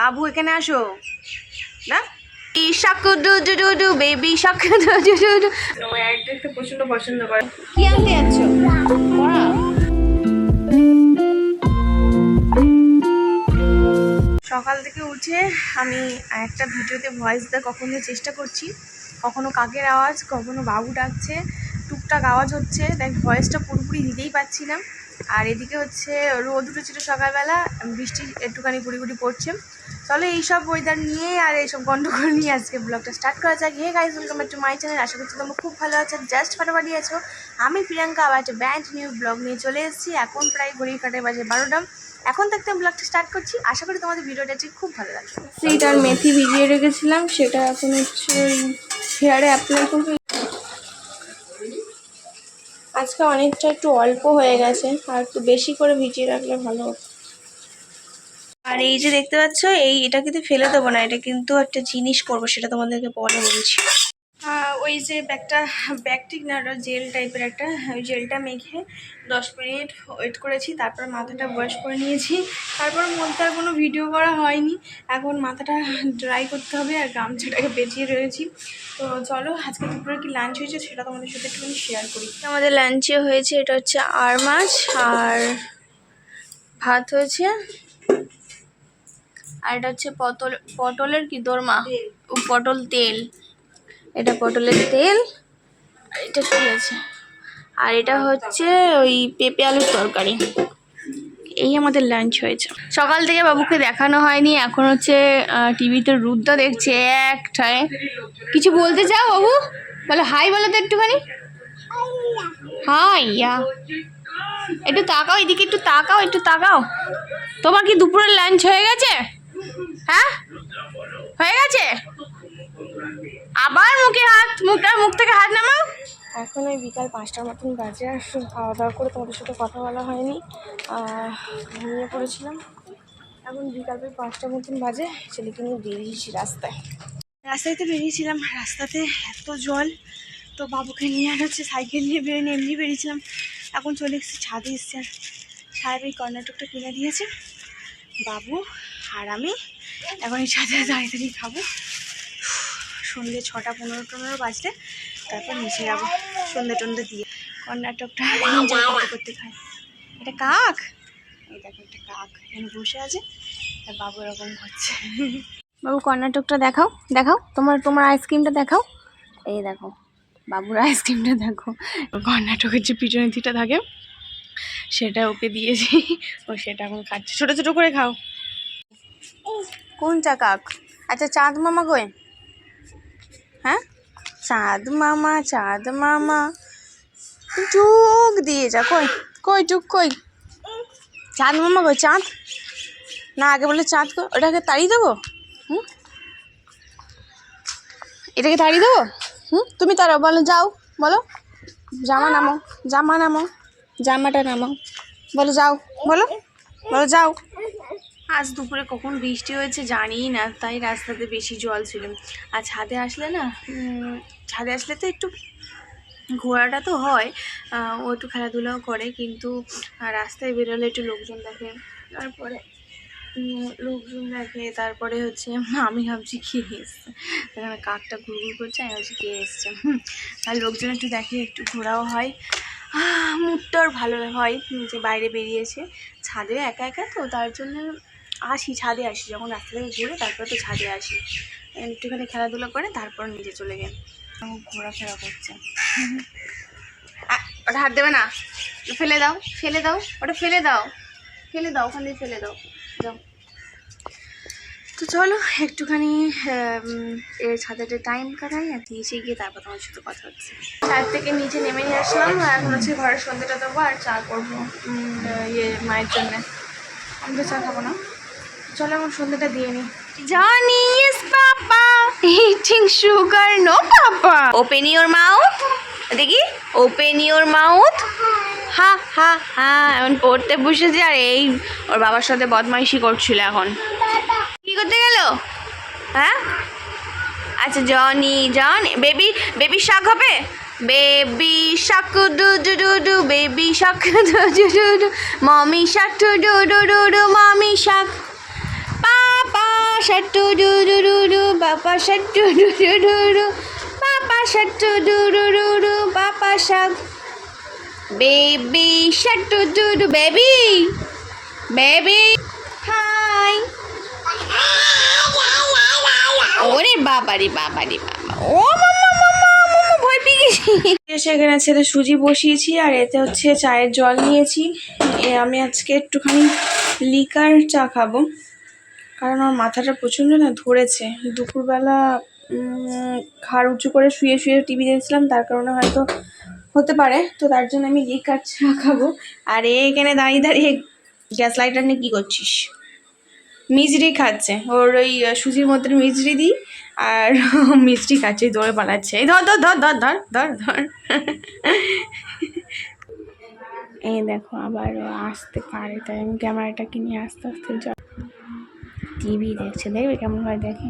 বাবু এখানে আসো। না? বেবি দেখতে প্রচণ্ড পছন্দ করে কি আনতে যাচ্ছ? পড়া। সকাল থেকে উঠে আমি একটা ভিডিওতে ভয়েস দেওয়ার কখনো চেষ্টা করছি। কখনো কাকের আওয়াজ কখনো বাবু ডাকছে। টুকটাক আওয়াজ হচ্ছে। তাই ভয়েসটা পুরোপুরি দিতেই পারছি না। আর এদিকে হচ্ছে রোদ উঠেছিল সকালবেলা বৃষ্টি একটুখানি গুড়ি গুড়ি পড়ছে। চলো এইসব ওয়েদার নিয়ে আর এইসব গন্ডগোল নিয়ে আজকে ব্লগটা স্টার্ট করা যাক। Hey guys welcome back to my channel আশা করছি তোমরা খুব ভালো আছো জাস্ট ফাটাফাটি আছো। আমি প্রিয়াঙ্কা, আবার একটা ব্যান্ড নিউ ব্লগ নিয়ে চলে এসেছি। এখন প্রায় ঘড়ি কাটে বাজে বারোটা। এখন থাকতে আমি ব্লগটা স্টার্ট করছি। আশা করি তোমাদের ভিডিওটা আজকে খুব ভালো লাগবে। সেইটার মেথি ভিজিয়ে রেখেছিলাম, সেটা এখন হচ্ছে হেয়ারে অ্যাপ্লাই করব আজকে অনেকটা একটু অল্প হয়ে গেছে, আর একটু বেশি করে ভিজিয়ে রাখলে ভালো হতো। আর এই যে দেখতে পাচ্ছ এই এটা কিন্তু ফেলে দেবো না এটা কিন্তু একটা জিনিস করব সেটা তোমাদেরকে পরে বলছি। ওই যে ব্যাগটা ব্যাগ ঠিক না ওটা জেল টাইপের একটা ওই জেলটা মেখে দশ মিনিট ওয়েট করেছি তারপর মাথাটা ওয়াশ করে নিয়েছি তারপর মধ্যে আর কোনো ভিডিও করা হয়নি এখন মাথাটা ড্রাই করতে হবে আর গামছাটাকে বেঁচিয়ে রয়েছি। তো চলো আজকে দুপুরে কি লাঞ্চ হয়েছে সেটা তোমাদের সাথে একটুখানি শেয়ার করি। আমাদের লাঞ্চে হয়েছে এটা হচ্ছে আর মাছ আর ভাত হয়েছে আর এটা হচ্ছে পটল, পটলের কি দোরমা? পটল তেল। এটা পটলের তেল। এটা কি আছে? আর এটা হচ্ছে ওই পেঁপে আলুর তরকারি। এই আমাদের লাঞ্চ হয়েছে। সকাল থেকে বাবুকে দেখানো হয়নি, এখন হচ্ছে টিভিতে রুদ্রা দেখছে একটায়। কিছু বলতে চাও বাবু? বলো হাই বলো তো একটুখানি। হাই ইয়া একটু তাকাও, এদিকে একটু তাকাও একটু তাকাও। তোমার কি দুপুরের লাঞ্চ হয়ে গেছে? হ্যাঁ? হয়ে গেছে? আবার মুখে হাত, মুখটা, মুখ থেকে হাত নামাও। এখন ওই বিকাল পাঁচটার মতন বাজে, আর খাওয়া দাওয়া করে তোমাদের সাথে কথা বলা হয়নি। ঘুমিয়ে পড়েছিলাম। এখন বিকাল প্রায় পাঁচটার মতন বাজে, ছেলেকে নিয়ে বেরিয়েছি রাস্তায়। রাস্তায় তো বেরিয়েছিলাম, রাস্তাতে এত জল, তো বাবুকে নিয়ে আর হচ্ছে সাইকেল নিয়ে বেরোনি এমনি বেরিয়েছিলাম। এখন চলে এসেছি ছাদে, এসছে আর সাহেব এই কর্ণাটকটা কিনে দিয়েছে। বাবু আর আমি এখন এই ছাদে দাঁড়িয়ে দাঁড়িয়ে খাব। সন্ধ্যে ছটা পনেরো টনেরো বাজলে তারপর নিচে যাব সন্ধ্যে টন্ধে দিয়ে। কর্ণাটকটা এনজয় করতে করতে খাই এটা কাক? এই দেখো একটা কাক এখানে বসে আছে। আর বাবু এরকম হচ্ছে বাবু কর্ণাটকটা দেখাও দেখাও। তোমার তোমার আইসক্রিমটা দেখাও। এই দেখো বাবুর আইসক্রিমটা দেখো। কর্ণাটকের যে পিটনিটিটা থাকে সেটা ওকে দিয়েছি। ও সেটা এখন খাচ্ছে। ছোটো ছোটো করে খাও। কোনটা কাক? আচ্ছা চাঁদ মামা কই হ্যাঁ? চাঁদ মামা চাঁদ মামা। টুক দিয়ে যা, কই? কই টুক কই? চাঁদ মামা কই চাঁদ? না, আগে বলে চাঁদ কই ওটাকে তাড়িয়ে দেবো? হুম? এটাকে তাড়িয়ে দেবো? হুম? তুমি তারা বলো, যাও, বলো। জামা নামো জামা নামো। জামাটা নামো বলো, যাও, বলো বলো, যাও। আজ দুপুরে কখন বৃষ্টি হয়েছে জানিই না, তাই রাস্তাতে বেশি জল ছিল। আর ছাদে আসলে না ছাদে আসলে তো একটু ঘোরাটা তো হয় ও একটু খেলাধুলাও করে, কিন্তু রাস্তায় বেরোলে একটু লোকজন দেখে, তারপরে লোকজন দেখে, তারপরে হচ্ছে, আমি ভাবছি কে এসছে। কাকটা ঘুরঘুর করছে, আমি ভাবছি কে এসছে। আর লোকজন একটু দেখে, একটু ঘোরাও হয়। মুডটা ওর ভালো হয় যে বাইরে বেরিয়েছে। ছাদে একা একা তো তার জন্য আসি ছাদে আসি। যখন রাস্তা থেকে ঘুরে তারপরে তো ছাদে আসি। একটুখানি খেলাধুলা করে তারপর নিজে চলে গেল ঘোরাফেরা করছে। ওটা হাত দেবে না। ফেলে দাও ফেলে দাও ওটা ফেলে দাও। ফেলে দাও ওখান দিয়ে ফেলে দাও। যাও। তো চলো একটুখানি উম, এর ছাদে টাইম কাটাই আর নিচে গিয়ে তারপর তোমার সাথে কথা হচ্ছে ছাদ থেকে নিচে নেমে নিয়ে আসলাম এখন হচ্ছে ঘরের সন্ধ্যেটা দেবো আর চা করব ইয়ে মায়ের জন্যে আমি তো চা খাব না চলো আমার সন্ধ্যেটা দিয়ে নিই Johnny is Papa eating sugar. No, Papa. Open your. দেখি ওপেন ইওর মাউথ হা হা হা এখন পড়তে বসেছে আর এই ওর বাবার সাথে বদমাইশি করছিল এখন করতে গেল হ্যাঁ আচ্ছা জনি জন বেবি বেবি শাক হবে baby shark do do do do baby shark do do do do mommy shark do do do do do mommy shark papa শাট্টু do do do do বাবা শাট্টু ডু ডু ডু ডু বাবা শাট্টু do do do do বাবা shark baby শাট্টু do do baby baby ওরে বাবা রে বাবা। ও ভয় পেয়ে এসে এখানে ছেলে সুজি বসিয়েছি, আর এতে হচ্ছে চায়ের জল নিয়েছি। আমি আজকে একটুখানি লিকার চা খাব। কারণ আমার মাথাটা প্রচণ্ড না ধরেছে। দুপুরবেলা ঘাড় উঁচু করে শুয়ে শুয়ে টিভি দেখছিলাম, তার কারণে হয়তো হতে পারে। তো তার জন্য আমি লিকার চা খাব। আর এখানে দাঁড়িয়ে দাঁড়িয়ে গ্যাস লাইটার নিয়ে কী করছিস? মিজরি খাচ্ছে। ওর ওই সুজির মধ্যে মিজরি দিই আর মিষ্টি খাচ্ছে দৌড়ে পালাচ্ছে। ধর ধর ধর ধর ধর ধর ধর। এই দেখো আবার ও আসতে পারে। তাই আমি ক্যামেরাটাকে নিয়ে আস্তে আস্তে যা টিভি দেখছে, দেখবে কেমন হয় দেখে।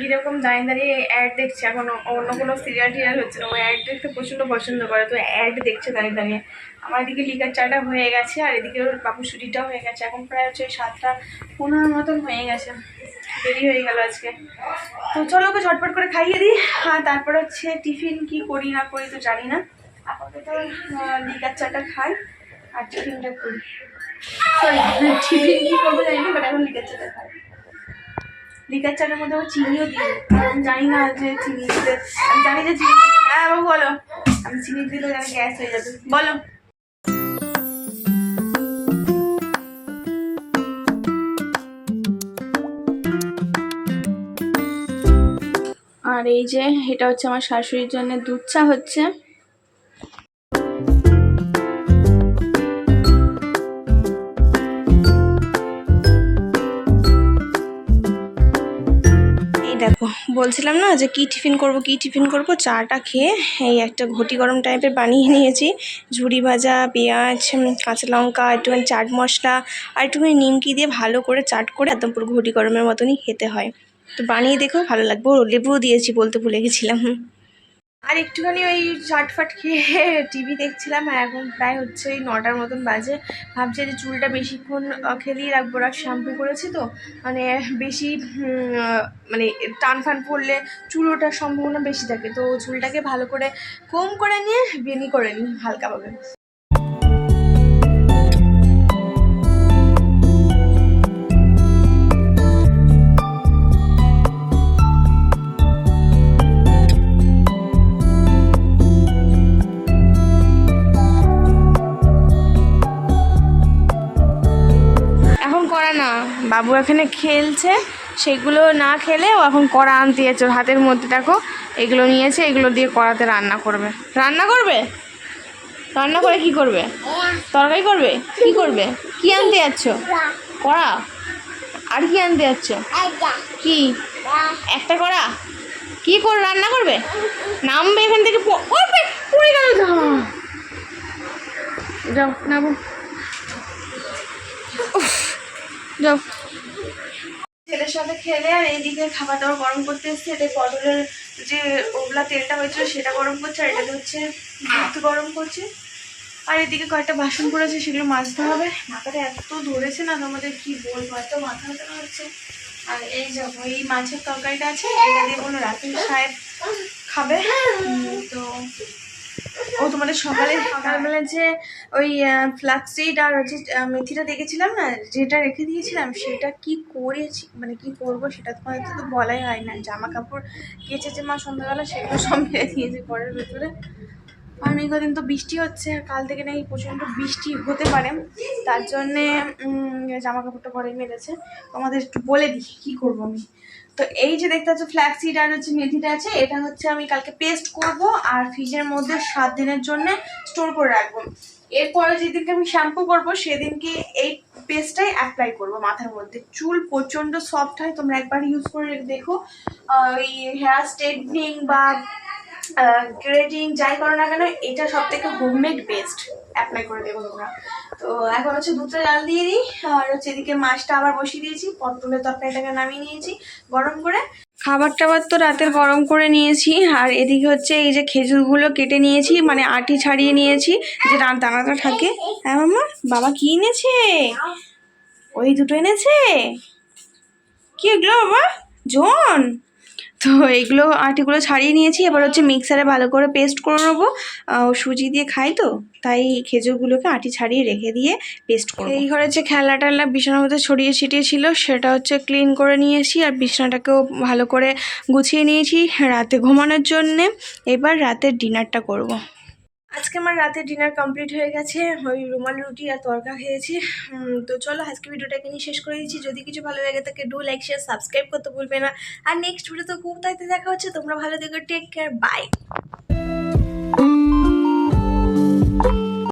কীরকম দাঁড়িয়ে দাঁড়িয়ে অ্যাড দেখছে? এখন অন্য কোনো সিরিয়াল টিরিয়াল হচ্ছে না। ও অ্যাড দেখতে প্রচণ্ড পছন্দ করে। তো অ্যাড দেখছে দাঁড়িয়ে দাঁড়িয়ে। আমার এদিকে লিকার চাটা হয়ে গেছে, আর এদিকে ওর বাবু সুটিটাও হয়ে গেছে। এখন প্রায় হচ্ছে সাতটা পনেরো মতন হয়ে গেছে। দেরি হয়ে গেল আজকে। তো চলো ওকে ঝটপট করে খাইয়ে দিই। আর তারপর হচ্ছে টিফিন কি করি না করি তো জানি না। আপাতত লিকার চাটা খাই আর টিফিনটা করি। সরি টিফিন কি করব জানি না বাট এখন লিকার চাটা খাই। লিকার চাটার মধ্যে আবার চিনিও দিই। আমি জানি না যে চিনি দিতে আমি জানি যে চিনি হ্যাঁ বাবু বলো। আমি চিনি দিলে যেন গ্যাস হয়ে যাবে। বলো। আর এই যে, এটা হচ্ছে আমার শাশুড়ির জন্য দুধ চা হচ্ছে। বলছিলাম না যে কি টিফিন করব, কি টিফিন করব? চাটা খেয়ে এই একটা ঘটি গরম টাইপের বানিয়ে নিয়েছি। ঝুড়ি ভাজা, পেঁয়াজ কাঁচা লঙ্কা, একটুখানি চাট মশলা, আর একটুখানি নিমকি দিয়ে ভালো করে চাট করে একদম পুরো ঘটি গরমের মতনই খেতে হয়। তো বানিয়ে দেখো, ভালো লাগবে। লেবুও দিয়েছি বলতে ভুলে গেছিলাম। আর একটুখানি ওই চাটফাট খেয়ে টিভি দেখছিলাম, আর এখন প্রায় হচ্ছে ওই নটার মতন বাজে। ভাবছি যে চুলটা বেশিক্ষণ খেলিয়ে রাখব। আর শ্যাম্পু করেছি তো মানে বেশি মানে টান ফান পড়লে চুল ওঠার সম্ভাবনা বেশি থাকে। তো চুলটাকে ভালো করে কম করে নিয়ে বেনি করে নিই হালকাভাবে। করা না। বাবু এখানে খেলছে, সেগুলো না খেলে ও এখন কড়া আনতে যাচ্ছে হাতের মধ্যে দেখো, এগুলো নিয়েছে, এগুলো দিয়ে কড়াতে রান্না করবে। রান্না করবে? রান্না করে কি করবে? তরকারি করবে? কি করবে? কি আনতে যাচ্ছ? কড়া? আর কি আনতে যাচ্ছ? কি? একটা কড়া? কি করে রান্না করবে? নামবে এখান থেকে পড়ে গেল যাও, নামো। যাও। ছেলের সাথে খেলে আর এইদিকে খাবার দাবার গরম করতে এসছে। এটা পটলের যে ওবলা তেলটা হয়েছিল সেটা গরম করছে, আর এটাতে হচ্ছে দুধ গরম করছে। আর এদিকে কয়েকটা বাসন পড়েছে, সেগুলো মাজতে হবে। মাথাটা এত ধরেছে না, তোমাদের কি বলব? এত মাথা ব্যথা হচ্ছে আর এই যাব এই মাছের তরকারিটা আছে, এটা দিয়ে কোনো রাতের সাহেব খাবে। তো ও তোমাদের সকালে সকালবেলা যে ওই ফ্লাক্সিড আর হচ্ছে মেথিটা দেখেছিলাম না? যেটা রেখে দিয়েছিলাম, সেটা কি করেছি মানে কি করব সেটা তোমাদের তো বলাই হয় না। জামা কাপড় কেচেছে মা সন্ধ্যাবেলা, সেগুলো সব মেরে দিয়েছে ঘরের ভেতরে। কারণ এই কদিন তো বৃষ্টি হচ্ছে কাল থেকে নাকি প্রচণ্ড বৃষ্টি হতে পারে। তার জন্যে জামা কাপড়টা ঘরে মেরেছে তোমাদের একটু বলে দিই কী করব আমি। তো এই যে দেখতে পাচ্ছ ফ্ল্যাক্সিড আর হচ্ছে মেথিটা আছে, এটা হচ্ছে আমি কালকে পেস্ট করব আর ফ্রিজের মধ্যে সাত দিনের জন্য স্টোর করে রাখব। এরপরে যেদিনকে আমি শ্যাম্পু করব, সেদিনকে এই পেস্টটাই অ্যাপ্লাই করব মাথার মধ্যে। চুল প্রচণ্ড সফট হয়, তোমরা একবার ইউজ করে দেখো। ওই হেয়ার স্ট্রেটনিং বা গ্রেডিং যাই করো না কেন, এটা সব থেকে হোমমেড বেস্ট অ্যাপ্লাই করে দেবো তোমরা। তো এখন হচ্ছে দুধটা জাল দিয়ে দিই, আর হচ্ছে এদিকে মাছটা আবার বসিয়ে দিয়েছি পটলের তরকারিটাকে নামিয়ে নিয়েছি গরম করে। খাবার টাবার তো রাতের গরম করে নিয়েছি, আর এদিকে হচ্ছে এই যে খেজুরগুলো কেটে নিয়েছি মানে আটি ছাড়িয়ে নিয়েছি, যে দানাটা থাকে। হ্যাঁ মামা বাবা কি এনেছে? ওই দুটো এনেছে? কি এগুলো বাবা? জন? তো এগুলো আটিগুলো ছাড়িয়ে নিয়েছি। এবার হচ্ছে মিক্সারে ভালো করে পেস্ট করে নেব। সুজি দিয়ে খাই তো, তাই খেজুরগুলোকে আটি ছাড়িয়ে রেখে দিয়ে পেস্ট করব এই ঘরে যে খেলা টেলা বিছানার মধ্যে ছড়িয়ে ছিটিয়ে ছিল, সেটা হচ্ছে ক্লিন করে নিয়েছি আর বিছানাটাকেও ভালো করে গুছিয়ে নিয়েছি রাতে ঘুমানোর জন্যে। এবার রাতের ডিনারটা করব। আজকে আমার রাতে ডিনার কমপ্লিট হয়ে গেছে, ওই রুমাল, রুটি আর তরকা খেয়েছি। তো চলো আজকে ভিডিওটাকে নিয়ে শেষ করে দিচ্ছি। যদি কিছু ভালো লাগে তাকে ডু লাইক শেয়ার সাবস্ক্রাইব করতে ভুলবে না। আর নেক্সট ভিডিও তো খুব তাইতে দেখা হচ্ছে, তোমরা ভালো থেকো টেক কেয়ার বাই